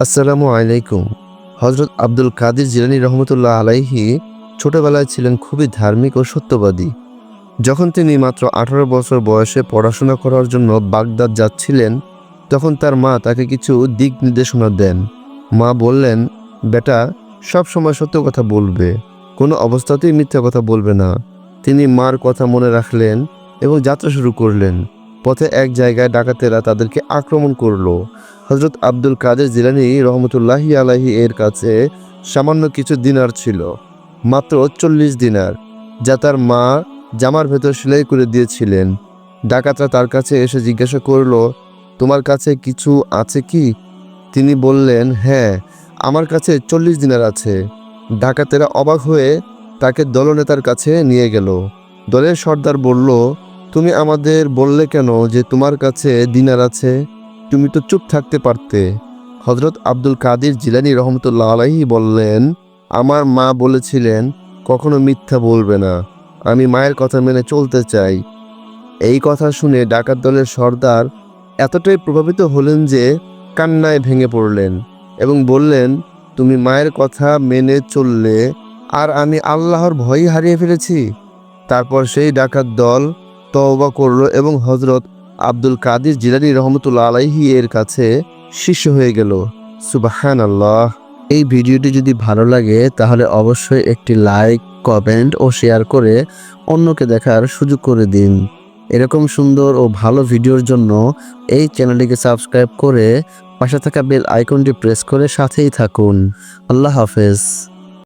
আসসালামু আলাইকুম। হজরত আব্দুল কাদির জিলানী রহমতুল্লাহ আলাইহি ছোটবেলায় ছিলেন খুবই ধার্মিক ও সত্যবাদী। যখন তিনি মাত্র আঠারো বছর বয়সে পড়াশোনা করার জন্য বাগদাদ যাচ্ছিলেন, তখন তার মা তাকে কিছু দিক নির্দেশনা দেন। মা বললেন, বেটা, সব সময় সত্য কথা বলবে। কোনো অবস্থাতেই মিথ্যা কথা বলবে না। তিনি মার কথা মনে রাখলেন এবং যাত্রা শুরু করলেন। পথে এক জায়গায় ডাকাতেরা তাদেরকে আক্রমণ করল। হজরত আব্দুল কাদের জিলানি রহমতুল্লাহি আলাহি এর কাছে সামান্য কিছু দিনার ছিল, মাত্র চল্লিশ দিনার, যা তার মা জামার ভেতর সেলাই করে দিয়েছিলেন। ডাকাতরা তার কাছে এসে জিজ্ঞাসা করল, তোমার কাছে কিছু আছে কি? তিনি বললেন হ্যাঁ আমার কাছে চল্লিশ দিনার আছে। ডাকাতেরা অবাক হয়ে তাকে দলনেতার কাছে নিয়ে গেল। দলের সর্দার বলল, তুমি আমাদের বললে কেন যে তোমার কাছে দিনার আছে? তুমি তো চুপ থাকতে পারতে। হজরত আব্দুল কাদির জিলানি রহমতুল্লাহ আলাহি বললেন, আমার মা বলেছিলেন, কখনো মিথ্যা বলবে না। আমি মায়ের কথা মেনে চলতে চাই। এই কথা শুনে ডাকাত দলের সর্দার এতটাই প্রভাবিত হলেন যে কান্নায় ভেঙে পড়লেন এবং বললেন, তুমি মায়ের কথা মেনে চললে আর আমি আল্লাহর ভয় হারিয়ে ফেলেছি। তারপর সেই ডাকাত দল তওবা করল এবং হজরত আব্দুল কাদির জিলানি রহমতুল্লা আলাইহি এর কাছে শিষ্য হয়ে গেল। সুবাহান আল্লাহ এই ভিডিওটি যদি ভালো লাগে, তাহলে অবশ্যই একটি লাইক, কমেন্ট ও শেয়ার করে অন্যকে দেখার সুযোগ করে দিন। এরকম সুন্দর ও ভালো ভিডিওর জন্য এই চ্যানেলটিকে সাবস্ক্রাইব করে পাশে থাকা বেল আইকনটি প্রেস করে সাথেই থাকুন। আল্লাহ হাফেজ।